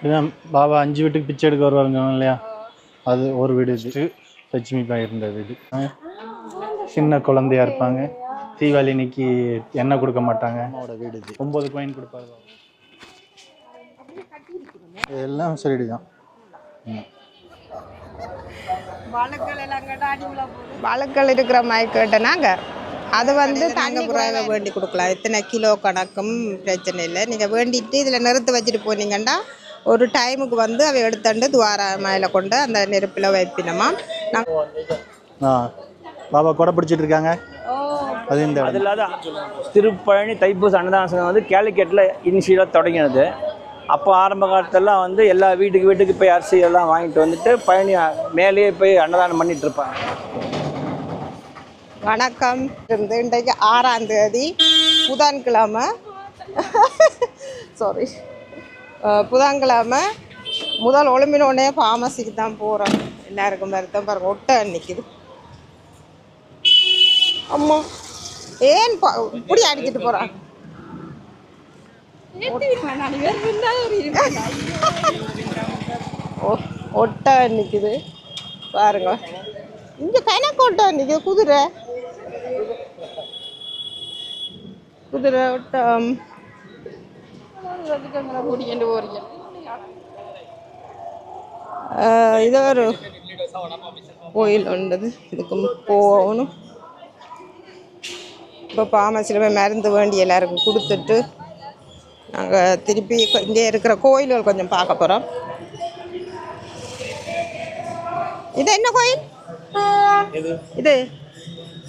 இதுதான் பாபா அஞ்சு வீட்டுக்கு பிச்சை எடுக்க வருவாருங்க இல்லையா? அது ஒரு வீடு இது. லட்சுமி பாய் இருந்த வீடு. சின்ன குழந்தையா இருப்பாங்க. தீபாவளி இன்னைக்கு எண்ணெய் கொடுக்க மாட்டாங்க. அம்மாவோட வீடு இது. ஒம்பது காயின் கொடுப்பாரு பாபா. எல்லாம் சரிடி தான். ம். வழக்கல் இருக்கிற மாதிரி கேட்டேனாங்க அது வந்து தண்ணி குறைவ வேண்டி கொடுக்கலாம். எத்தனை கிலோ கணக்கும் பிரச்சனை இல்லை. நீங்கள் வேண்டிட்டு இதில் நிறுத்து வச்சுட்டு போனீங்கன்னா ஒரு டைமுக்கு வந்து அவை எடுத்துட்டு துவார மேலே கொண்டு அந்த நெருப்பில் வைப்பினமா. பாபா கொடை பிடிச்சிட்டு இருக்காங்க. அது இந்த அது இல்லாத திருப்பழனி தைப்பூச அன்னதான சங்கம் வந்து கேலிக்கேட்டில் இனிஷியலாக தொடங்கினது. அப்போ ஆரம்ப காலத்துலலாம் வந்து எல்லா வீட்டுக்கு வீட்டுக்கு போய் அரிசி எல்லாம் வாங்கிட்டு வந்துட்டு பழனி மேலேயே போய் அன்னதானம் பண்ணிட்டு இருப்பாங்க. வணக்கம். இருந்து இன்றைக்கு ஆறாம் தேதி புதன்கிழமை. சாரி புதன்கிழமை முதல் ஒளிமினோடனே ஃபார்மசிக்கு தான் போகிறோம் எல்லாருக்கும் வருத்தம் பாருங்க ஒட்ட நிற்கிது அம்மா ஏன் பா- இப்படி அடிச்சிட்டு போகிறான் ஒட்ட நிற்குது பாருங்க. இங்கே கணக்கு ஒட்ட நிற்குது குதிரை. குதிரை ஒட்டம் ஆஹ் இது ஒரு கோயில் உண்டது இதுக்கு போகணும். இப்போ பாமசியில் போய் மருந்து வேண்டி எல்லாருக்கும் கொடுத்துட்டு நாங்கள் திருப்பி இங்கே இருக்கிற கோயில்கள் கொஞ்சம் பார்க்க போகிறோம் இது என்ன கோயில்? இது.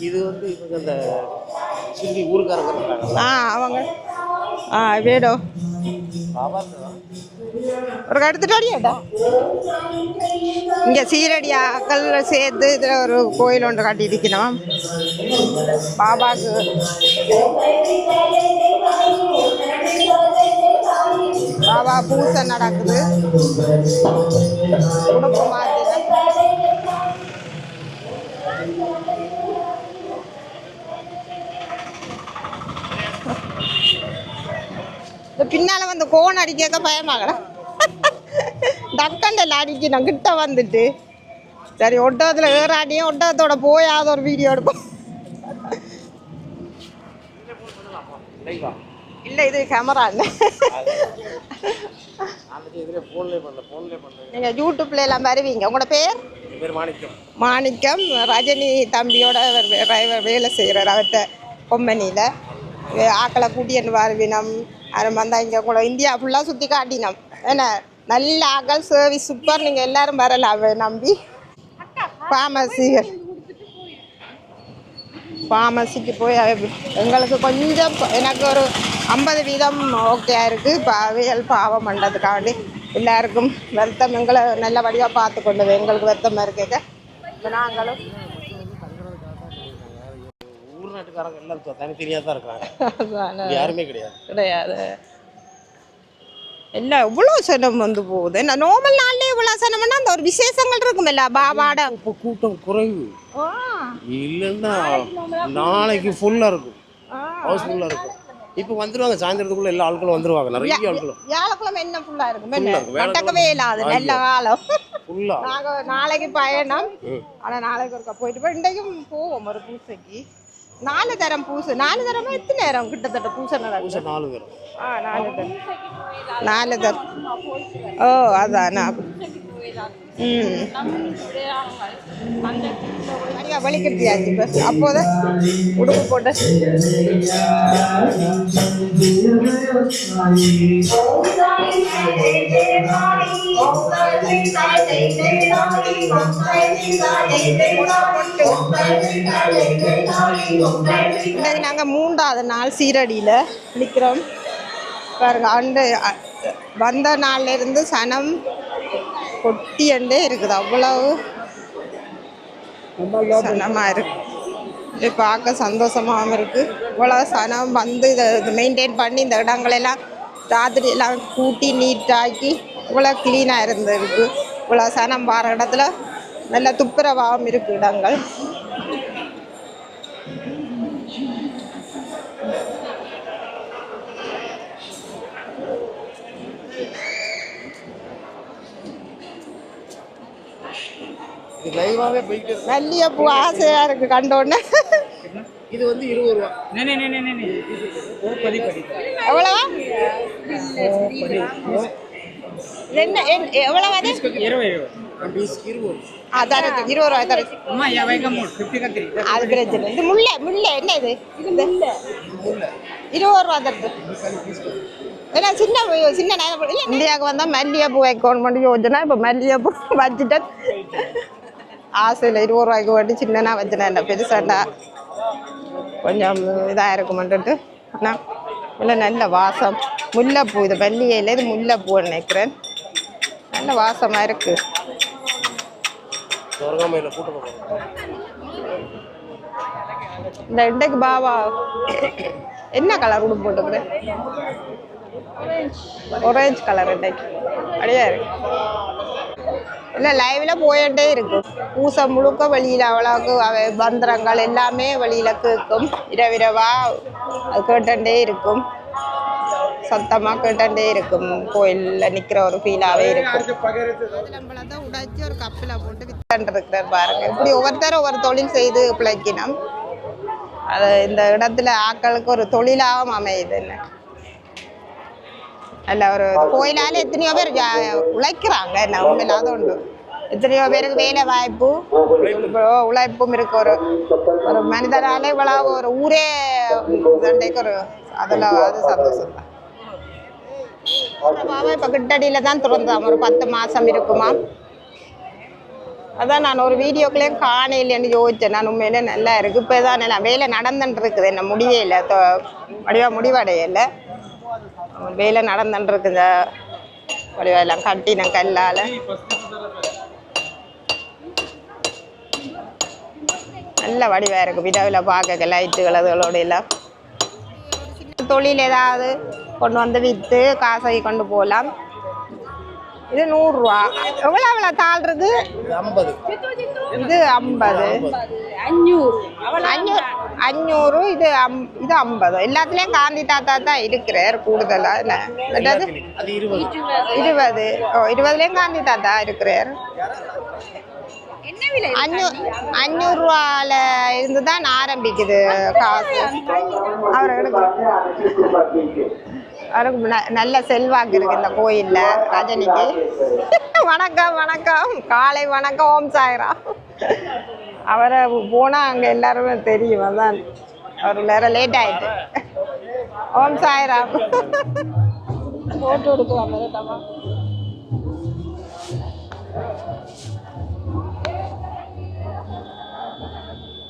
இது வந்து இவங்க அந்த சுற்றி ஊருக்காரங்க ஆ அவங்க. ஆ வீடோ. ஒரு எடுத்துட்டு இங்க சீரடி சீரடியாக்கள் சேர்த்து இதில் ஒரு கோயில் ஒன்று கட்டியிருக்கணும். பாபாக்கு. பாபா பூசை நடக்குது. உடுப்பு மாத்திரம் இந்த பின்னால வந்து கோன் அடிக்க பயமாகல. டக்கண்டில் அடிக்கணும் கிட்ட வந்துட்டு. சரி ஒட்டகத்தில் ஏறாடியும் ஒட்டகத்தோட போயாத ஒரு வீடியோ எடுப்போம். இல்லை இது கேமரா இல்லை. இதில் நீங்கள் யூடியூப்ல எல்லாம் வருவீங்க. உங்களோட பேர்? மாணிக்கம். மாணிக்கம் ரஜினி தம்பியோட டிரைவர் வேலை செய்கிறார் அவர்கிட்ட. கொம்பனியில் ஆக்களை கூட்டியன்னு வருவினம். அது வந்தால் இங்கே கூட. இந்தியா ஃபுல்லாக சுற்றி காட்டினோம். என்ன நல்ல அகல் சர்வீஸ் சூப்பர் நீங்கள் எல்லாரும் வரலாம் அவ நம்பி. ஃபார்மசிகள் ஃபார்மசிக்கு போய் எங்களுக்கு கொஞ்சம் எனக்கு ஒரு ஐம்பது வீதம் ஓகே இருக்குது பாவியல் பாவம் பண்ணுறதுக்காண்டி எல்லாருக்கும் வருத்தம். எங்களை நல்லபடியாக பார்த்து கொண்டு எங்களுக்கு வருத்தமாக இருக்குது இப்போ நாங்களும் ஊர் நாட்டுக்காரங்க எல்லாம் தனித்தனியாக தான் இருக்காங்க யாருமே கிடையாது. கிடையாது. இல்லை இவ்வளோ சனம் வந்து போகுது? என்ன நார்மல் நாள்லேயே இவ்வளோ சனம்னா அந்த ஒரு விசேஷங்கள் இருக்குமில்ல பாபாட? இப்போ கூட்டம் குறைவு. இல்லைன்னா நாளைக்கு ஃபுல்லாக இருக்கும். ஹவுஸ் ஃபுல்லாக இருக்கும். இப்போ வந்துருவாங்க சாயந்தரத்துக்குள்ள எல்லா ஆட்களும் வந்துருவாங்க நிறைய ஆட்களும். வியாழக்கிழமை என்ன ஃபுல்லாக இருக்கும்? நடக்கவே இல்லாது நல்ல காலம் ஃபுல்லாக நாளைக்கு பயணம். ஆனால் நாளைக்கு ஒருக்கா போயிட்டு போய் இன்றைக்கும் போவோம் ஒரு பூசைக்கு. நாலு தரம் பூசை. நாலு தரமா எத்தனை நேரம்? கிட்டத்தட்ட பூசை நடக்கும் நாலு பேரும் ஆ நாலு தரம். நாலு தரம். ஓ அதான் நான் வலிக்கட்டியாச்சு இப்போ? அப்போதான் உடுப்பு போட்டு. இன்னைக்கு நாங்கள் மூன்றாவது நாள் சீரடியில் நிற்கிறோம் பாருங்க அந்த வந்த நாள்லேருந்து சனம் கொட்டி கொட்டியண்டே இருக்குது. அவ்வளவு சனமாக இருக்கு. இது பார்க்க சந்தோஷமாகவும் இருக்கு. இவ்வளோ சனம் வந்து இதை மெயின்டைன் பண்ணி இந்த இடங்களெல்லாம் ராத்திரி எல்லாம் கூட்டி நீட்டாக்கி இவ்வளோ க்ளீனாக இருந்திருக்கு. இவ்வளோ சனம் வார இடத்துல நல்ல துப்புரவாகவும் இருக்கு இடங்கள். லைவாவே போயிட்டு இருக்கு. மல்லிகைப்பூ ஆசையா இருக்கு கண்டோன்னே இது வந்து இருபது ரூபா. இருபது இருபது பிரச்சனை இது முல்லை முல்லை என்ன இது? இது இருபது ரூபா தருது ஏன்னா சின்ன சின்ன நேரம் இல்ல, இந்தியாவுக்கு வந்தால் மல்லிகைப்பூ வைக்கணும் யோசிச்சேன்னா இப்போ மல்லிகைப்பூ வச்சுட்டேன். ஆசையில் இருபது ரூபாய்க்கு வேண்டி சின்னனா வச்சுனேன். பெருசாண்டா. கொஞ்சம் இதாக இருக்குமென்ட்டு ஆனால் இல்லை நல்ல வாசம். முல்லைப்பூ இது மல்லிகையில் இது முல்லைப்பூன்னு நினைக்கிறேன். நல்ல வாசமாக இருக்குது இந்த இன்றைக்கு பாபா என்ன கலர் உடுப்பு ஒரேஞ்ச் கலர் இன்றைக்கு அப்படியே இருக்கு? இல்லை லைவில் போயிட்டே இருக்கும் பூசை முழுக்க வெளியில் அவ்வளோக்கு அவை பந்திரங்கள் எல்லாமே வெளியில் கேட்கும். இரவிரவா அது கேட்டுட்டே இருக்கும். சத்தமாக கேட்டுட்டே இருக்கும். கோயிலில் நிற்கிற ஒரு ஃபீலாகவே இருக்கும். உடைச்சி ஒரு கப்பில் போட்டு வித்துருக்கிறார் பாருங்க. இப்படி ஒவ்வொருத்தரும் ஒவ்வொரு தொழில் செய்து பிழைக்கணும். அது இந்த இடத்துல ஆக்களுக்கு ஒரு தொழிலாகவும் அமையுது என்ன? அல்ல ஒரு கோயிலால எத்தனையோ பேர் ஜா- உழைக்கிறாங்க என்ன உண்மையில்லாத உண்டு எத்தனையோ பேருக்கு வேலை வாய்ப்பு உழைப்பும் இருக்கு ஒரு ஒரு மனிதனால இவ்வளவு ஒரு ஊரே ஒரு அதில் அது சந்தோஷம் தான் பாபா இப்போ கிட்டடியில் தான் திறந்தான் ஒரு பத்து மாதம் இருக்குமா அதான் நான் ஒரு வீடியோக்குள்ளேயும் காணையிலேன்னு யோசித்தேன் நான் உண்மையிலே நல்லா இருக்கு இப்போ தான் நல்லா வேலை நடந்துட்டு இருக்குது என்ன முடிவே இல்லை முடிவாக முடிவடையலை வேலை நடந்துட்டு இருக்குது வடிவா எல்லாம் கட்டின கல்லால். நல்ல வடிவா இருக்கு விடவில் பார்க்க லைட்டுகள் அதுகளோட எல்லாம். தொழில் ஏதாவது கொண்டு வந்து விற்று காசை கொண்டு போகலாம் இது நூறுரூவா. எவ்வளோ எவ்வளோ தாழ்றது இது ஐம்பது. இது ஐம்பது. அஞ்சூறு அஞ்சூறு இது அம் இது ஐம்பது. எல்லாத்துலேயும் காந்தி தாத்தா தான் இருக்கிறார் கூடுதலாக. என்னது? அது இருபது. ஓ இருபதுலேயும் காந்தி தாத்தா இருக்கிறார். அஞ்சூ அஞ்சூறுரூவால இருந்து தான் ஆரம்பிக்குது காசு. அவர் அவருக்கு நல்ல செல்வாக்கு இருக்கு இந்த கோயில்ல ரஜினிக்கு. வணக்கம் வணக்கம். காலை வணக்கம் ஓம் சாய்ரா அவரை போனா அங்க எல்லாருமே தெரியும். அதான் அவர் வேற லேட் ஆயிட்டு. ஓம் சாய்ரா போட்டோ எடுக்கலாம்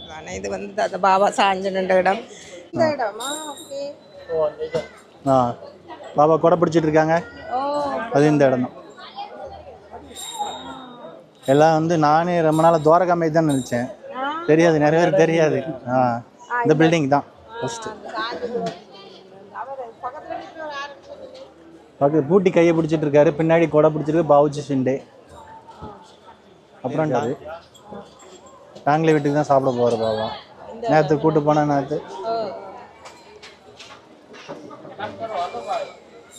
தானே இது வந்து அந்த பாபா சாஞ்சனுன்ற இடம். இந்த இடமா? ஓகே. ஆ பாபா கொடை பிடிச்சிட்டு இருக்காங்க. ஓ. அது இந்த இடம் தான். எல்லாம் வந்து நானே ரொம்ப நாள் துவாரகாமை தான் நினச்சேன். தெரியாது நிறைய பேர் தெரியாது. ஆ இந்த பில்டிங் தான் ஃபஸ்ட்டு பக்கத்து பூட்டி கையை பிடிச்சிட்டு இருக்காரு. பின்னாடி கொடை பிடிச்சிருக்கு பாவுச்சி ஷிண்டே. அப்புறம் நாங்களே வீட்டுக்கு தான் சாப்பிட போகிற பாபா. நேற்று கூட்டு போனேன் நேற்று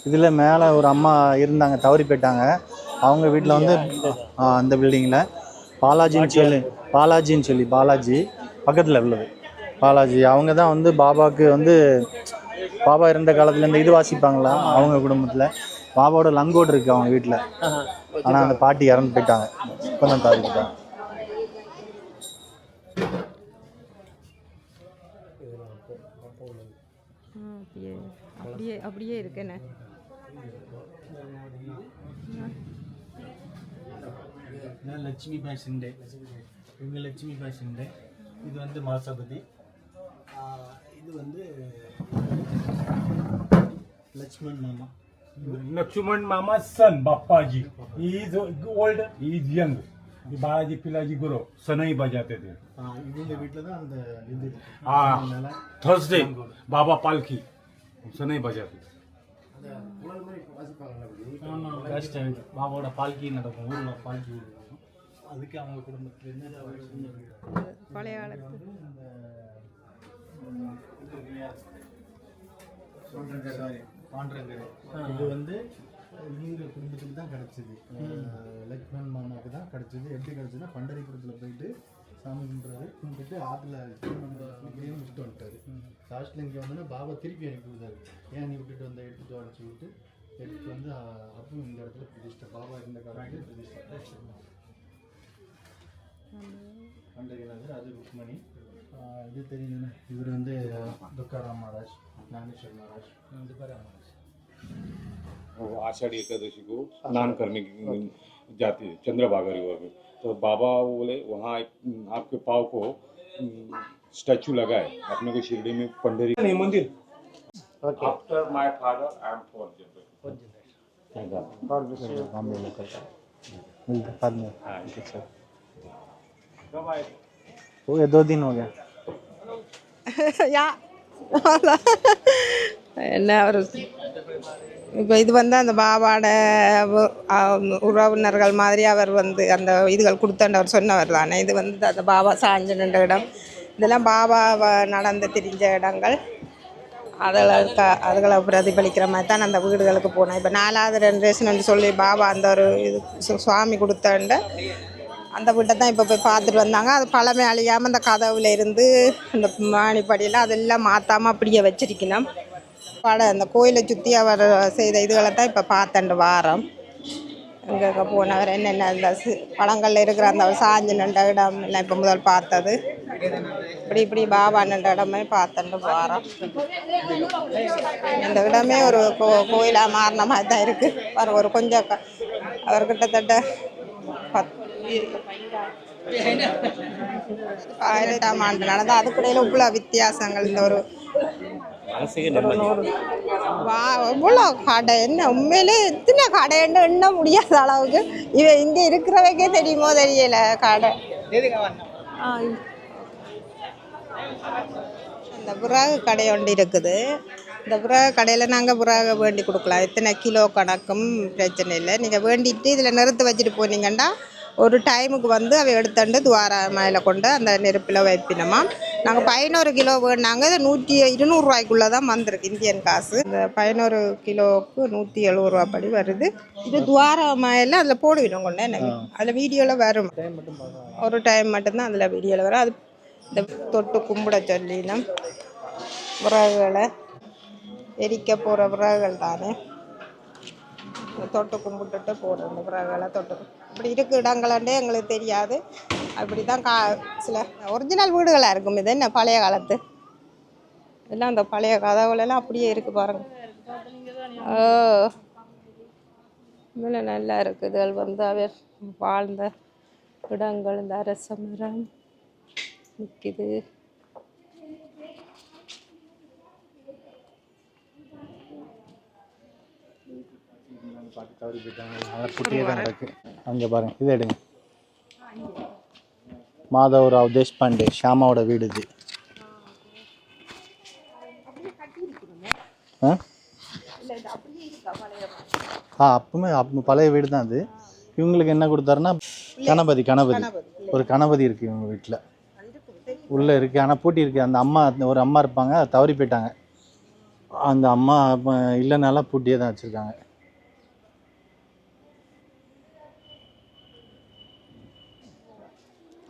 இதில் மேலே ஒரு அம்மா இருந்தாங்க தவறி போயிட்டாங்க. அவங்க வீட்டில் வந்து அந்த பில்டிங்கில் பாலாஜின்னு சொல்லி பாலாஜின்னு சொல்லி பாலாஜி பக்கத்தில் உள்ளது. பாலாஜி அவங்க தான் வந்து பாபாவுக்கு வந்து பாபா இருந்த காலத்தில் இந்த இது வாசிப்பாங்களா? அவங்க குடும்பத்தில். பாபாவோட லங்கோடு இருக்குது அவங்க வீட்டில் ஆனால் அந்த பாட்டி இறந்து போயிட்டாங்க. இப்போ தான். தவறி அப்படியே அப்படியே அப்படியே இருக்குண்ணே லட்சுமி பாய் சிண்டே இவங்க லட்சுமி பாய் சிண்டே இது வந்து மாசபதி இது வந்து லட்சுமண் மாமா Lakshman Mama's son, Bappaji. He is old, he is young. Balaji Pilaji गुरु सनई बजाते थे ஆ, இவங்க வீட்டில் தான் அந்த இது हाँ थर्सडे बाबा पालकी सनई बजाते थे ஃபர்ஸ்ட் டைம் பாபாவோட பால்கி நடக்கும் ஊரில் பால்கி நடக்கும் அதுக்கு அவங்க குடும்பத்துலேருந்து பழைய காலத்து. சாரி பாண்டரங்கரை. இது வந்து இவங்க குடும்பத்துக்கு தான் கிடச்சிது. லக்ஷ்மண் மாமாவுக்கு தான் கிடச்சிது. எப்படி கிடச்சுன்னா பண்டரிபுரத்தில் போயிட்டு சாமி கும்பிட்றாரு. கும்பிட்டுட்டு ஆற்றுல விட்டு வந்துட்டாரு. லாஸ்ட்டில் இங்கே வந்தோன்னா பாபா திருப்பி அனுப்பி விட்டாரு. ஏன் நீ விட்டுட்டு வந்த? எடுத்துட்டு அனுப்பிச்சு விட்டு எடுத்துட்டு வந்து அப்பவும் இந்த இடத்துல பிரதிஷ்டை. பாபா இருந்த காலத்தில் பிரதிஷ்டை. பண்டரிநாதர் அது ருக்மணி அஹ், இது தெரியுதுன்னு இவர் வந்து துக்காராம் மகாராஜ் ஞானேஸ்வர் மகாராஜ் துக்காராம் மகாராஜ் वो आषाढ़ी एकादशी को स्नान करने की जाती है चंद्रभागा रिवर में तो बाबा बोले वहाँ एक, आपके पाव को स्टैचू लगा है अपने को शिरडी में पंडरी नहीं मंदिर okay after my father I am fourth generation Bombay local हो गया दो दिन हो गया யா என்ன ஒரு இப்போ இது வந்து அந்த பாபாட உ- அ- உறவினர்கள் மாதிரி அவர் வந்து அந்த இதுகள் கொடுத்தண்டவர் சொன்னவர் தானே இது வந்து அந்த பாபா சாஞ்சு நின்ற இடம் இதெல்லாம் பாபா வ- நடந்து திரிஞ்ச இடங்கள் அதில் க அதுகளை பிரதிபலிக்கிற மாதிரி தான் அந்த வீடுகளுக்கு போனேன் இப்போ நாலாவது ஜென்ரேஷன் சொல்லி பாபா அந்த ஒரு இது சு- சுவாமி கொடுத்தண்ட அந்த வீட்டை தான் இப்போ போய் பார்த்துட்டு வந்தாங்க. அது பழமை அழியாமல் அந்த கதவுல இருந்து இந்த மாணிப்படியில் அதெல்லாம் மாற்றாமல் அப்படியே வச்சிருக்கணும். பட அந்த கோயிலை சுற்றி அவர் செய்த இதுகளை தான் இப்போ பார்த்தண்டு வாரம். எங்கே போனவர் என்னென்ன அந்த பழங்களில் இருக்கிற அந்த சாஞ்சி நண்ட இடம் எல்லாம் இப்போ முதல் பார்த்தது. இப்படி இப்படி பாபா நண்ட இடமே பார்த்தண்டு வாரம். இந்த இடமே ஒரு கோ கோயிலாக மாறின மாதிரி தான் இருக்குது பாரு ஒரு கொஞ்சம் க- அவர் கிட்டத்தட்ட பத் ஆயிரத்தாம் ஆண்டு நடந்த அதுக்கிடையில் இவ்வளோ வித்தியாசங்கள் இந்த ஒரு வா எவ்வளோ கடை என்ன உண்மையிலே எத்தனை கடைன்னு எண்ண முடியாத அளவுக்கு இவன் இங்கே இருக்கிறவைக்கே தெரியுமோ தெரியல கடை. ஆ, இந்த புறாகு கடை ஒன்று இருக்குது. இந்த புறாகு கடையில் நாங்கள் புறாக வேண்டி கொடுக்கலாம். எத்தனை கிலோ கணக்கும் பிரச்சனை இல்லை. நீங்கள் வேண்டிட்டு இதில் நிறுத்து வச்சுட்டு போனீங்கன்னா ஒரு டைமுக்கு வந்து அவை எடுத்துட்டு துவார மேலே கொண்டு அந்த நெருப்பில் வைப்பினோமா. நாங்கள் பதினோரு கிலோ வேணாங்க. இது நூற்றி இருநூறுவாய்க்குள்ளே தான் வந்திருக்கு இந்தியன் காசு. இந்த பதினோரு கிலோவுக்கு நூற்றி எழுபது ரூபா படி வருது. இது துவார மேலே அதில் போடுவிடும் கொண்டு என்ன அதில் வீடியோவில் வரும். ஒரு டைம் மட்டும்தான் அதில் வீடியோவில் வரும். அது இந்த தொட்டு கும்பிட சொல்லினோம் விறகுகளை எரிக்க போகிற விறகுகள் தானே. தொட்டு கும்பிட்டுட்டு போடுறோம் இந்த விறகுகளை தொட்டு அப்படி இருக்கு இடங்களாண்டே எங்களுக்கு தெரியாது. அப்படி தான் கா சில ஒரிஜினல் வீடுகளாக இருக்கும். இது என்ன பழைய காலத்து? எல்லாம் அந்த பழைய கதவுலலாம் அப்படியே இருக்கு பாருங்க. ஓ. இவ்வளோ நல்லா இருக்குது வந்து அவர் வாழ்ந்த இடங்கள். இந்த அரச மரம் நிற்கிது தவறி போயிட்டாங்க. நல்லா குட்டியே தான் கிடக்கு அங்கே பாருங்க. இதை எடுங்க. மாதவ் ராவ் தேஷ்பாண்டே ஷியாமாவோட வீடு இது. ஆ? ஆ அப்பவுமே அப்போ பழைய வீடு தான் அது. இவங்களுக்கு என்ன கொடுத்தாருன்னா கணபதி கணபதி. ஒரு கணபதி இருக்குது இவங்க வீட்டில் உள்ளே இருக்குது ஆனால் பூட்டி இருக்குது அந்த அம்மா ஒரு அம்மா இருப்பாங்க. தவறி போயிட்டாங்க. அந்த அம்மா அப்ப இல்லைனால பூட்டியே தான் வச்சுருக்காங்க.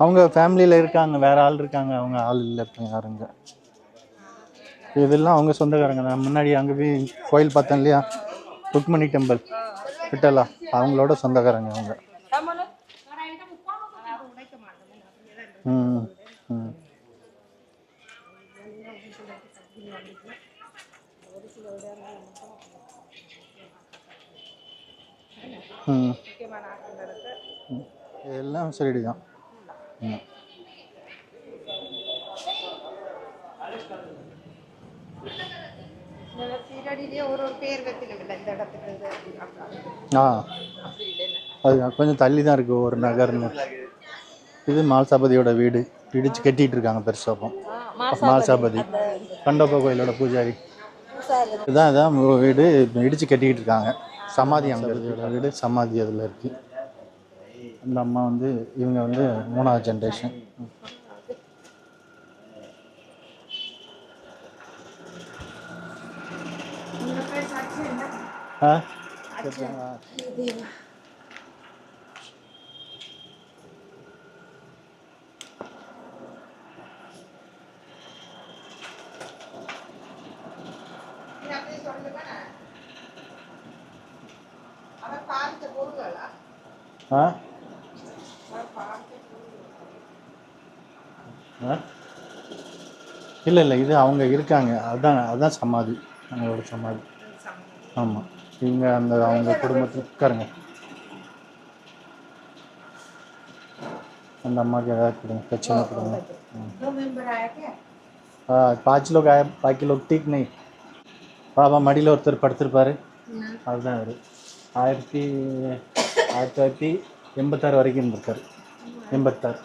அவங்க ஃபேமிலியில் இருக்காங்க வேறு ஆள் இருக்காங்க அவங்க ஆள் இல்லை இருக்காங்க. யாருங்க இதெல்லாம் அவங்க சொந்தக்காரங்க நான் முன்னாடி அங்கே போய் கோயில் பார்த்தேன் இல்லையா? ருக்மணி டெம்பிள் விட்டலா அவங்களோட சொந்தக்காரங்க அவங்க. ம் ம். ம். ம். எல்லாம் சரிடி தான் ஆ. அது கொஞ்சம் தள்ளி தான் இருக்குது ஒரு நகர்னு. இது மால்சாபதியோட வீடு. இடிச்சு கட்டிட்டு இருக்காங்க பெருசாப்பம் மால்சாபதி கண்டப்ப கோயிலோட பூஜாரி. இதுதான் இதான் வீடு. இடிச்சு கட்டிக்கிட்டு இருக்காங்க. சமாதி அங்கே வீடு சமாதி அதில் இருக்கு. அந்த அம்மா வந்து இவங்க வந்து மூணாவது ஜென்ரேஷன் ஆ? அவர் பார்த்த பொருள்களா ஆ ஆ இல்லை இல்லை இது அவங்க இருக்காங்க. அதுதான் அதுதான் சமாதி. அவங்களோட சமாதி. ஆமாம் இவங்க அந்த அவங்க குடும்பத்தில் இருக்காருங்க அந்த அம்மாவுக்கு ஏதாவது கொடுங்க பிரச்சனை கொடுங்க. பாச்சு லோக் ஆய பாக்கி லோக் டீக் நெய். பாபா மடியில் ஒருத்தர் படுத்திருப்பார். அதுதான் அவர் ஆயிரத்தி ஆயிரத்தி தொள்ளாயிரத்தி எண்பத்தாறு வரைக்கும் இருந்திருக்கார். எண்பத்தாறு.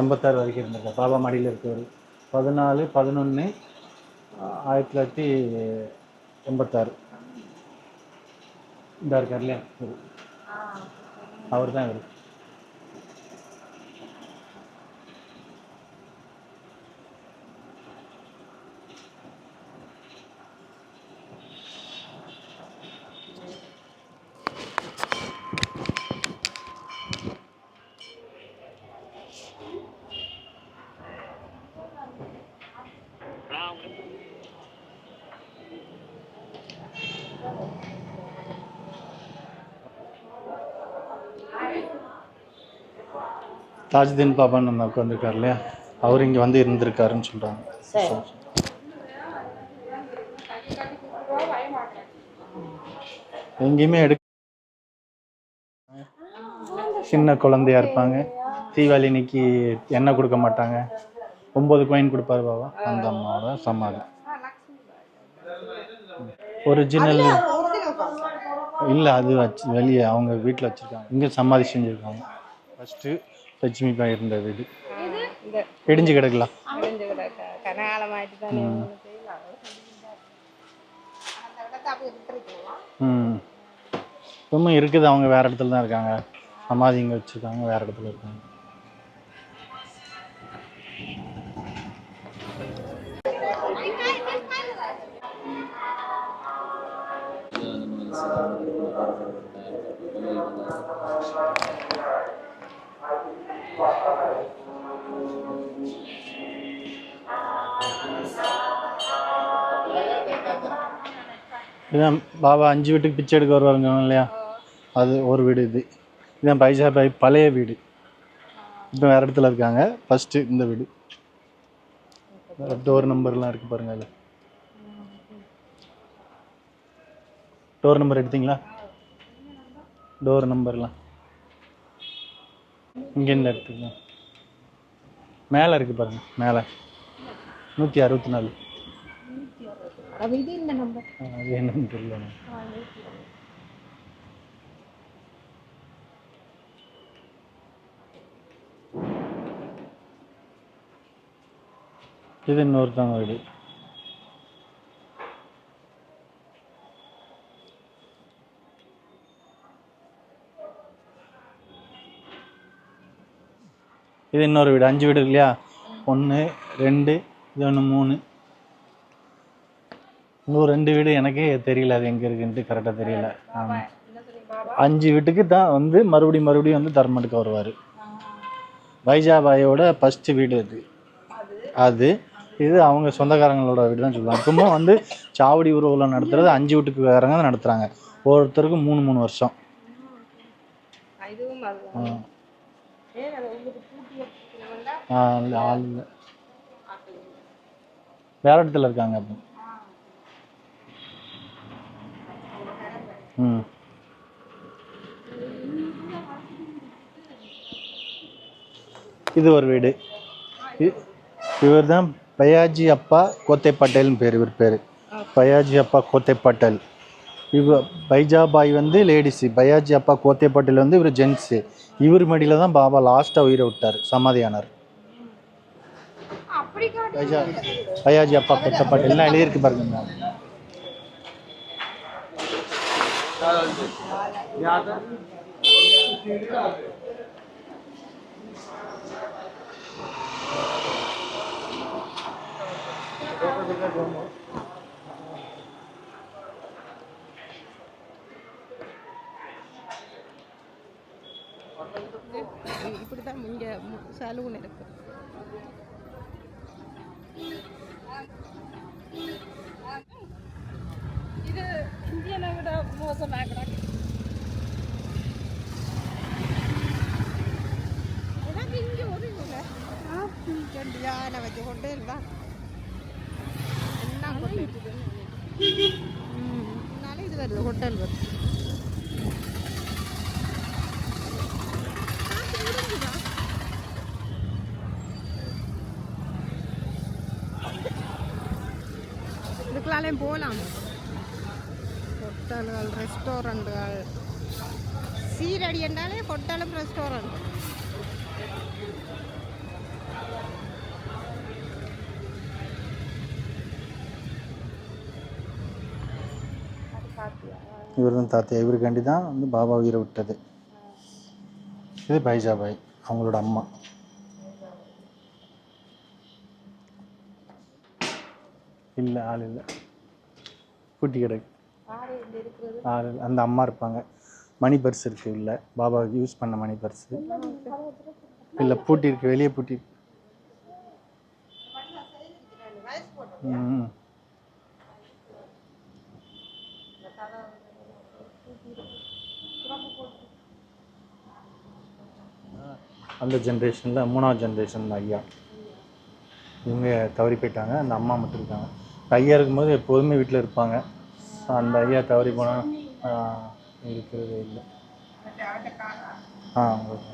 எண்பத்தாறு வரைக்கும் இருந்திருக்காரு பாபா மடியில் இருக்கவர். பதினாலு பதினொன்று ஆயிரத்தி தொள்ளாயிரத்தி எண்பத்தாறு. இந்த இருக்கார் இல்லையா அவர் தான் இவர். தாஜுதீன் பாபான்னு நம்ம உட்காந்துருக்கார் இல்லையா? அவர் இங்கே வந்து இருந்திருக்காருன்னு சொல்கிறாங்க எங்கேயுமே எடுக்க சின்ன குழந்தையா இருப்பாங்க. தீபாவளி இன்னைக்கு எண்ணெய் கொடுக்க மாட்டாங்க. ஒம்பது காயின் கொடுப்பாரு பாபா. அந்த அம்மாவோட சமாதி. ஒரிஜினல் இல்லை அது வச்சு வெளியே அவங்க வீட்டில் வச்சுருக்காங்க. இங்கே சமாதி செஞ்சுருக்காங்க. ஃபஸ்ட்டு லட்சுமி பாய் இருந்த வீடு. இடிஞ்சு கிடக்கலாம் இன்னும் இருக்குது அவங்க வேறு இடத்துல தான் இருக்காங்க? சமாதி இங்கே வச்சுருக்காங்க வேறு இடத்துல இருக்காங்க. இதான் பாபா அஞ்சு வீட்டுக்கு பிச்சை எடுக்க வருவாருங்க இல்லையா? அது ஒரு வீடு இது. இதான் பைசா பாய் பழைய வீடு. இப்போ வேறு இடத்துல இருக்காங்க. ஃபஸ்ட்டு இந்த வீடு. டோர் நம்பர்லாம் இருக்கு பாருங்க அதில். டோர் நம்பர் எடுத்தீங்களா? டோர் நம்பர்லாம் இங்கேருந்து எடுத்துக்கலாம் மேலே இருக்குது பாருங்கள் மேலே. நூற்றி அறுபத்தி நாலு. அப்ப இது இந்த நம்பர் அது என்னன்னு தெரியல. இது இன்னொருத்தவங்க வீடு இது இன்னொரு வீடு. அஞ்சு வீடு இல்லையா? ஒன்று ரெண்டு இது ஒன்று மூணு. இன்னும் ரெண்டு வீடு எனக்கே தெரியல அது எங்கே இருக்குன்ட்டு கரெக்டாக தெரியல. ஆமா. அஞ்சு வீட்டுக்கு தான் வந்து மறுபடியும் மறுபடியும் வந்து தர்மம் எடுக்க வருவார். வைஜாபாயோட ஃபஸ்ட்டு வீடு அது. அது இது அவங்க சொந்தக்காரங்களோட வீடு தான் சொல்லுவாங்க. இப்பவும் வந்து சாவடி ஊர்வலம் நடத்துறது அஞ்சு வீட்டுக்காரங்க தான் நடத்துகிறாங்க ஒவ்வொருத்தருக்கும் மூணு மூணு வருஷம். ஆள் இல்லை. வேற இடத்துல இருக்காங்க அப்போ. இது ஒரு வீடு. இவர் தான் பயாஜி அப்பா கோத்தே பட்டேல்னு பேர் இவர் பேர். பயாஜி அப்பா கோத்தே பட்டேல் இவ பைஜாபாய் வந்து லேடிஸு. பயாஜி அப்பா கோத்தே பட்டேல் வந்து இவர் ஜென்ஸு. இவர் மடியில் தான் பாபா லாஸ்ட்டாக உயிரை விட்டார் சமாதியானார். பயாஜி அப்பா கோத்தே பட்டேல் எல்லாம் எழுதியிருக்கு பாருங்க இப்படி இங்க இங்கே சலூன் இருக்கு. இது இந்தியனை விட மோசமாக கிடக்கு எனக்கு இங்கே ஒரு ரெண்டு யானை வச்சு கொண்டே இருந்தா என்ன கொண்டு முன்னாலே இது. வருது ஹோட்டல் வருது. போகலாம் ஹோட்டல்கள் ரெஸ்டாரண்ட்டுகள் சீரடி என்றாலே ஹோட்டலும் ரெஸ்டாரண்ட். இவர் தான் தாத்தியா இவருக்காண்டி தான் வந்து பாபா உயிரை விட்டது. இது பைஜாபாய் அவங்களோட அம்மா. இல்லை ஆள் இல்லை. குட்டி கிடக்கு. அந்த அம்மா இருப்பாங்க. மணி பர்ஸ் இருக்கு இல்லை பாபா யூஸ் பண்ண மணி பர்ஸ். இல்லை பூட்டி இருக்கு வெளியே பூட்டி. ம் அந்த ஜென்ரேஷனில் மூணாவது ஜென்ரேஷன் ஐயா. இவங்க தவறி போயிட்டாங்க. அந்த அம்மா மட்டும் இருக்காங்க. ஐயா இருக்கும்போது எப்போதுமே வீட்டில் இருப்பாங்க. அந்த ஐயா தவறி போனால் இருக்கிறதே இல்லை. ஆ ஓகே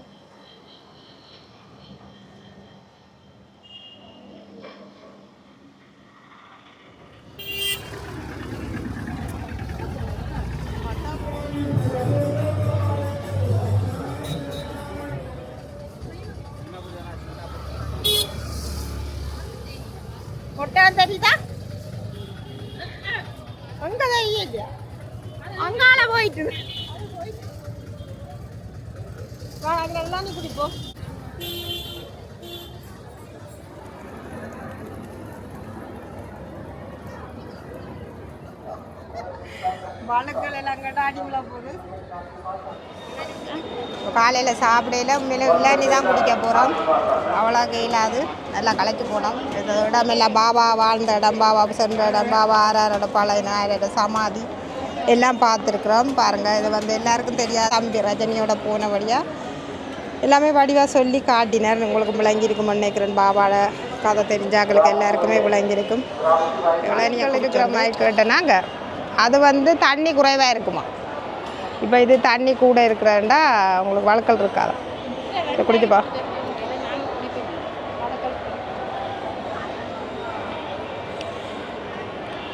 போயிட்டு. வா, எல்லாம் நீ குடிப்போம் எல்லாம் போகுது. காலையில் சாப்பிடையில உண்மையில இளநி தான் குடிக்க போகிறோம் அவ்வளோ இல்லாது நல்லா கலைக்கு போனோம். இந்த இடம் எல்லாம் பாபா வாழ்ந்த இடம் பாபா சென்ற இடம் பாபா ஆறார் இடம் பழைய நாயரோட சமாதி. எல்லாம் பார்த்துருக்குறோம். பாருங்கள் இது வந்து எல்லாருக்கும் தெரியாது தம்பி ரஜினியோட போன வழியாக எல்லாமே வடிவாக சொல்லி காட்டினார். உங்களுக்கு விளங்கியிருக்கும் நினைக்கிறேன். பாபாவோட கதை தெரிஞ்சாக்களுக்கு எல்லாருக்குமே விளங்கியிருக்கும். இளநிகள் இருக்கிற மாதிரி கேட்டேனாங்க. அது வந்து தண்ணி குறைவாக இருக்குமா? இப்போ இது தண்ணி கூட இருக்கிறேன்டா உங்களுக்கு வழக்கல் இருக்காது? குடிச்சுப்பா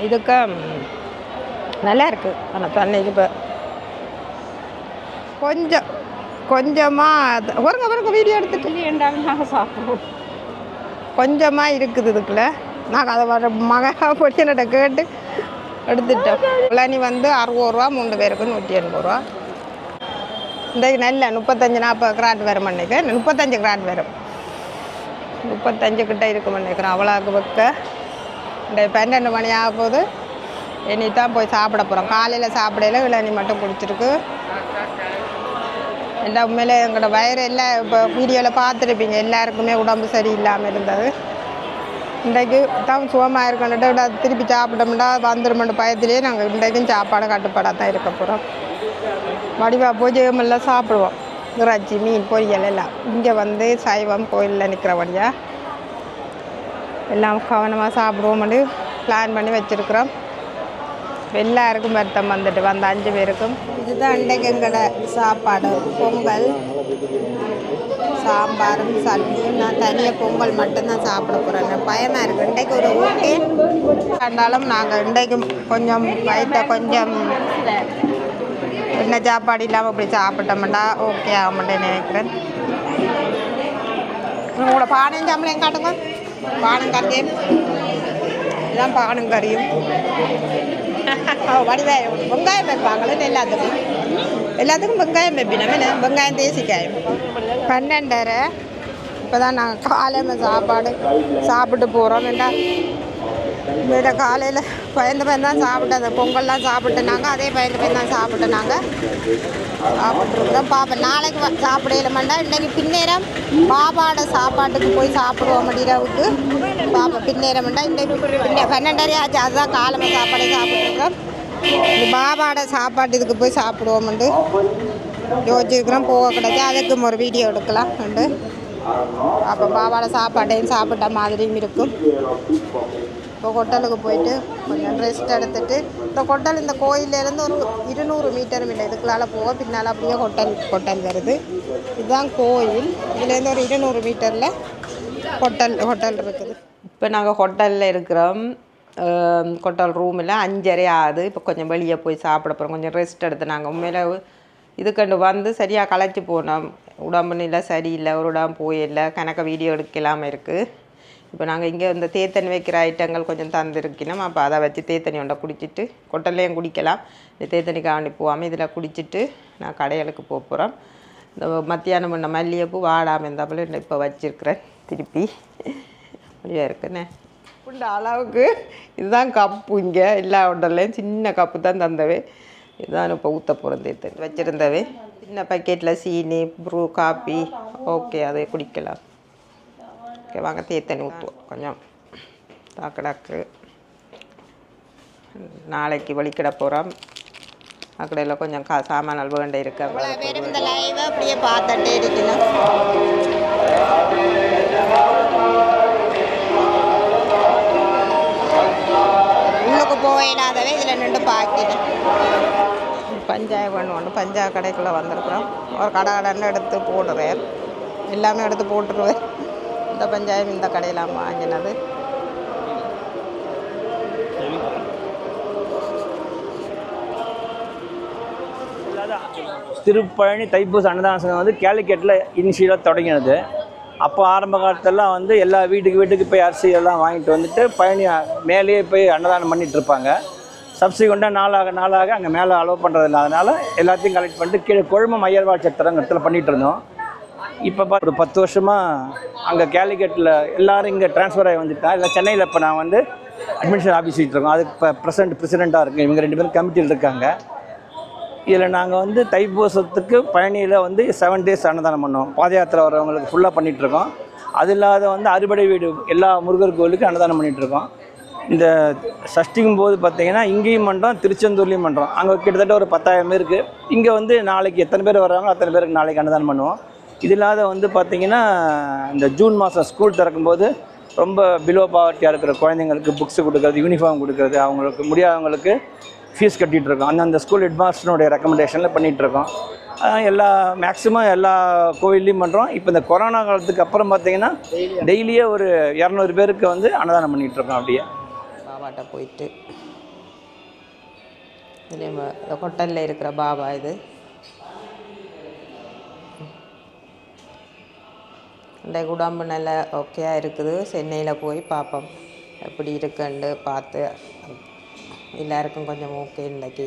இதுக்கு நல்லா இருக்கு ஆனால் தண்ணி இப்போ கொஞ்சம் கொஞ்சமாக ஒருங்க ஒருங்க வீடியோ எடுத்துட்டு. ஏண்டாலும் நாங்கள் சாப்பிடுவோம். கொஞ்சமாக இருக்குது இதுக்குள்ள. நாங்கள் அதை வர மக பொடியன்கிட்ட கேட்டு எடுத்துட்டோம். இளநி வந்து அறுபது ரூபா மூணு பேருக்கு நூற்றி எண்பது ரூபா. இன்றைக்கு நல்ல முப்பத்தஞ்சு நாற்பது கிராட் வரும் நினைக்கிறேன் முப்பத்தஞ்சு கிராட் வரும். முப்பத்தஞ்சு கிட்ட இருக்கும் நினைக்கிறேன் அவ்வளோக்கு வைக்க. இந்த பன்னெண்டு மணி ஆக போது இனி தான் போய் சாப்பிட போகிறோம் காலையில் சாப்பிடையில இளநி மட்டும் குடிச்சிருக்கு. எல்லாம் உண்மையிலே எங்களோட வயிறு எல்லாம் இப்போ வீடியோவில் பார்த்துருப்பீங்க எல்லாருக்குமே உடம்பு சரியில்லாமல் இருந்தது. இன்றைக்கு தான் சுகமாக இருக்கணுட்டு விட திருப்பி சாப்பிட்டோம்னா வந்துடுமெண்டு பயத்திலேயே நாங்கள் இன்றைக்கும் சாப்பாடு கட்டுப்பாடாக தான் இருக்க போகிறோம் வடிவா பூஜையம் எல்லாம் சாப்பிடுவோம். இறைச்சி மீன் பொரியல் எல்லாம். இங்கே வந்து சைவம் கோயிலில் நிற்கிறபடியா எல்லாம் கவனமாக சாப்பிடுவோம்னு பிளான் பண்ணி வச்சுருக்குறோம். எல்லாருக்கும் வருத்தம் வந்துட்டு வந்த அஞ்சு பேருக்கும். இதுதான் இன்றைக்கு எங்களோட சாப்பாடு. பொங்கல் சாம்பாரும் சட்னியும். நான் தனியாக பொங்கல் மட்டும்தான் சாப்பிட போகிறேன் பயமாக இருக்குது இன்றைக்கு ஒரு ஓகே கண்டாலும் நாங்கள் இன்றைக்கு கொஞ்சம் வயிற்ற கொஞ்சம் என்ன சாப்பாடு இல்லாமல் இப்படி சாப்பிட்டோம்டா ஓகே ஆகமாட்டேன்னு நினைக்கிறேன். உங்களோட பானையும் சம்பளம் காட்டுங்க. பானங்கறியும் பானம் கறியும். வடிவாயம் வெங்காயம் வைப்பாங்களே எல்லாத்துக்கும். எல்லாத்துக்கும் வெங்காயம் வைப்பினோம். என்ன? வெங்காயம் தேசிக்காயம் பன்னெண்டரை. இப்போ தான் நாங்கள் காலையில் சாப்பாடு சாப்பிட்டு போகிறோம் என்ன காலையில் பயந்து பயந்து தான் சாப்பிட்டது பொங்கல்லாம் சாப்பிட்டு நாங்கள் அதே பயந்து பயந்து தான் சாப்பிட்டு நாங்கள் சாப்பிட்ருக்குறோம் பாப்பா நாளைக்கு வ- சாப்பிடல மாட்டா இன்னைக்கு பின்னேரம் பாபாவோட சாப்பாட்டுக்கு போய் சாப்பிடுவோம் இரவுக்கு பாப்பா பின்னேரம் மாட்டா இன்னைக்கு பின்ன பன்னெண்டரை ஆச்சு அதுதான் காலமாக சாப்பாடு சாப்பிட்ருக்கோம் இந்த பாபாவோட சாப்பாட்டு இதுக்கு போய் சாப்பிடுவோம்ண்டு யோசிச்சிருக்கிறோம் போக கிடையாது அதுக்கும் ஒரு வீடியோ எடுக்கலாம் உண்டு. அப்போ பாபாவோட சாப்பாட்டையும் சாப்பிட்ட மாதிரியும் இருக்கும். இப்போ கொட்டலுக்கு போயிட்டு கொஞ்சம் ரெஸ்ட் எடுத்துட்டு இந்த கொட்டல் இந்த கோயிலேருந்து ஒரு இருநூறு மீட்டரும் இல்லை இதுக்குள்ளால போக பின்னால் அப்படியே ஹோட்டல் ஹோட்டல் வருது. இதுதான் கோயில். இதுலேருந்து ஒரு இருநூறு மீட்டரில் ஹோட்டல் ஹோட்டல் இருக்குது. இப்போ நாங்கள் ஹோட்டலில் இருக்கிறோம். ஹோட்டல் ரூமில் அஞ்சரை ஆகுது. இப்போ கொஞ்சம் வெளியே போய் சாப்பிட போகிறோம் கொஞ்சம் ரெஸ்ட் எடுத்து நாங்கள் உண்மையில இதுக்கண்டு வந்து சரியாக களைச்சி போனோம். உடம்பு நிலை சரியில்லை ஒரு உடம்பு போயில்லை கணக்க வீடியோ எடுக்கலாமல் இருக்குது இப்போ நாங்கள் இங்கே இந்த தேத்தண்ணி வைக்கிற ஐட்டங்கள் கொஞ்சம் தந்திருக்கணும். அப்போ அதை வச்சு தேத்தண்ணி ஒன்றை குடிச்சிட்டு கொட்டல்லையும் குடிக்கலாம். இந்த தேத்தண்ணி காண்டி போகாமல் இதில் குடிச்சிட்டு நான் கடைகளுக்கு போக போகிறோம் இந்த மத்தியானம் பண்ண மல்லிகைப்பூ வாடாமல் இருந்தாப்புல இப்போ வச்சுருக்கிறேன். திருப்பி. அப்படியே இருக்குண்ணே. உண்ட அளவுக்கு. இதுதான் கப்பு இங்கே. எல்லா ஹோட்டல்லையும் சின்ன கப்பு தான் தந்தவே. இதுதான் இப்போ ஊற்ற போகிறேன் தேத்தண்ணி. வச்சுருந்தவே. சின்ன பக்கெட்டில் சீனி ப்ரூ காப்பி ஓகே அதை குடிக்கலாம். ஓகே வாங்க தேத்தண்ணி ஊற்றுவோம் கொஞ்சம் தாக்கடாக்கு நாளைக்கு வலிக்கிட போகிறோம் அக்கடையில் கொஞ்சம் கா சாமான் வேண்ட இருக்கு இந்த லைவை அப்படியே பார்த்துட்டே இருக்கணும் உள்ளுக்கு போயிடாதவே இதில் நின்று பார்க்கிறேன் பஞ்சாயம் ஒன்று ஒன்று பஞ்சா கடைக்குள்ளே வந்திருக்கிறோம் ஒரு கடை கடைன்னு எடுத்து போடுறேன் எல்லாமே எடுத்து போட்டுருவேன் இந்த பஞ்சாயம் இந்த கடையில் வாங்கினது. திருப்பழனி தைப்பூச அன்னதான வந்து கேலிக்கெட்டில் இனிஷியலாக தொடங்கினது. அப்போ ஆரம்ப காலத்தெல்லாம் வந்து எல்லா வீட்டுக்கு வீட்டுக்கு போய் அரிசி எல்லாம் வாங்கிட்டு வந்துட்டு பழனி மேலேயே போய் அன்னதானம் பண்ணிகிட்ருப்பாங்க இருப்பாங்க. சப்சிக்வெண்ட்டாக நாளாக நாளாக அங்கே மேலே அலோவ் பண்ணுறதில்ல அதனால் எல்லாத்தையும் கலெக்ட் பண்ணிட்டு கீழே கொழுமம் ஐயர்வாள் சத்திரங்கத்தில் பண்ணிகிட்டு இருந்தோம். இப்போ பா ஒரு பத்து வருஷமாக அங்கே கேலிகட்டில் எல்லோரும் இங்கே ட்ரான்ஸ்ஃபர் ஆகி வந்துட்டேன் இல்லை சென்னையில் இப்போ நான் வந்து அட்மிஷன் ஆஃபீஸ் இருக்கோம். அதுக்கு இப்போ ப்ரெசிடென்ட் ப்ரெசிடெண்ட்டாக இருக்குது இவங்க ரெண்டு பேரும் கமிட்டியில் இருக்காங்க. இதில் நாங்கள் வந்து தைப்பூசத்துக்கு பழனியில் வந்து செவன் டேஸ் அன்னதானம் பண்ணுவோம். பாத யாத்திரை வரவங்களுக்கு ஃபுல்லாக பண்ணிகிட்ருக்கோம் அது இல்லாத வந்து அறுபடை வீடு எல்லா முருகர் கோவிலுக்கும் அன்னதானம் பண்ணிகிட்ருக்கோம் இந்த சஷ்டிக்கும் போது பார்த்தீங்கன்னா இங்கேயும் பண்ணுறோம் திருச்செந்தூர்லேயும் பண்ணுறோம் அங்கே கிட்டத்தட்ட ஒரு பத்தாயிரம் பேருக்கு. இங்கே வந்து நாளைக்கு எத்தனை பேர் வர்றாங்களோ அத்தனை பேருக்கு நாளைக்கு அன்னதானம் பண்ணுவோம். இது இல்லாத வந்து பார்த்திங்கன்னா இந்த ஜூன் மாதம் ஸ்கூல் திறக்கும்போது ரொம்ப பிலோ பாவர்ட்டியாக இருக்கிற குழந்தைங்களுக்கு புக்ஸ் கொடுக்குறது யூனிஃபார்ம் கொடுக்குறது அவங்களுக்கு முடியாதவங்களுக்கு ஃபீஸ் கட்டிகிட்ருக்கோம் அந்தந்த ஸ்கூல் ஹெட்மாஸ்டருடைய ரெக்கமெண்டேஷனில் பண்ணிகிட்ருக்கோம் எல்லா மேக்ஸிமம் எல்லா கோவில்லையும் பண்ணுறோம் இப்போ இந்த கொரோனா காலத்துக்கு அப்புறம் பார்த்தீங்கன்னா டெய்லியே ஒரு இரநூறு பேருக்கு வந்து அன்னதானம் பண்ணிகிட்ருக்கோம் அப்படியே. பாபாட்ட போயிட்டு. இதுலேயும் இந்த ஹோட்டலில் இருக்கிற பாபா இது. இந்த உடம்பு நல்லா ஓகேயாக இருக்குது. சென்னையில் போய் பார்ப்போம் எப்படி இருக்குன்னு பார்த்து எல்லாருக்கும் கொஞ்சம் ஓகே இன்றைக்கி